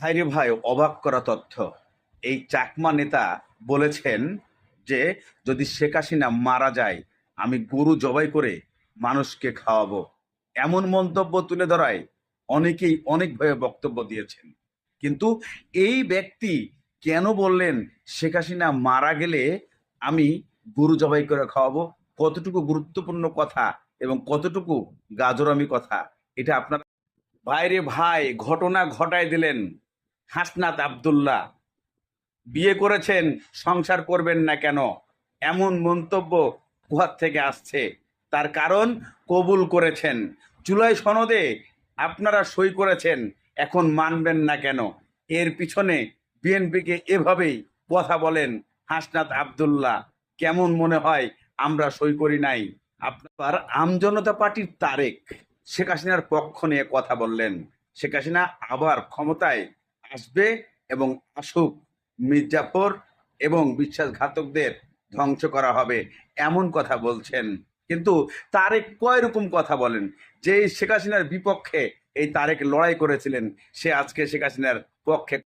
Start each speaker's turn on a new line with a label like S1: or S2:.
S1: ভাইরে ভাই, অবাক করা তথ্য। এই চাকমা নেতা বলেছেন যে, যদি শেখ হাসিনা মারা যায়, আমি গরু জবাই করে মানুষকে খাওয়াবো। এমন মন্তব্য তুলে ধরায় অনেকেই অনেকভাবে বক্তব্য দিয়েছেন। কিন্তু এই ব্যক্তি কেন বললেন শেখ হাসিনা মারা গেলে আমি গরু জবাই করে খাওয়াবো? কতটুকু গুরুত্বপূর্ণ কথা এবং কতটুকু গাজরামি কথা? এটা আপনার ভাইরে ভাই, ঘটনা ঘটায় দিলেন। হাসনাত আব্দুল্লাহ। বিয়ে করেছেন, সংসার করবেন না কেন? এমন মন্তব্য কুহার থেকে আসছে। তার কারণ কবুল করেছেন। জুলাই সনদে আপনারা সই করেছেন, এখন মানবেন না কেন? এর পিছনে বিএনপিকে এভাবেই কথা বলেন হাসনাত আব্দুল্লাহ। কেমন মনে হয় আমরা সই করি নাই? আপনার আমজনতা পার্টির তারেক শেখ হাসিনার পক্ষ নিয়ে কথা বললেন। শেখ হাসিনা আবার ক্ষমতায় আসবে এবং আসুক মির্জাফর এবং বিশ্বাসঘাতকদের ধ্বংস করা হবে। এমন কথা বলছেন। কিন্তু তারেক কয় রকম কথা বলেন? যে শেখ হাসিনার বিপক্ষে এই তারেক লড়াই করেছিলেন, সে আজকে শেখ হাসিনার পক্ষে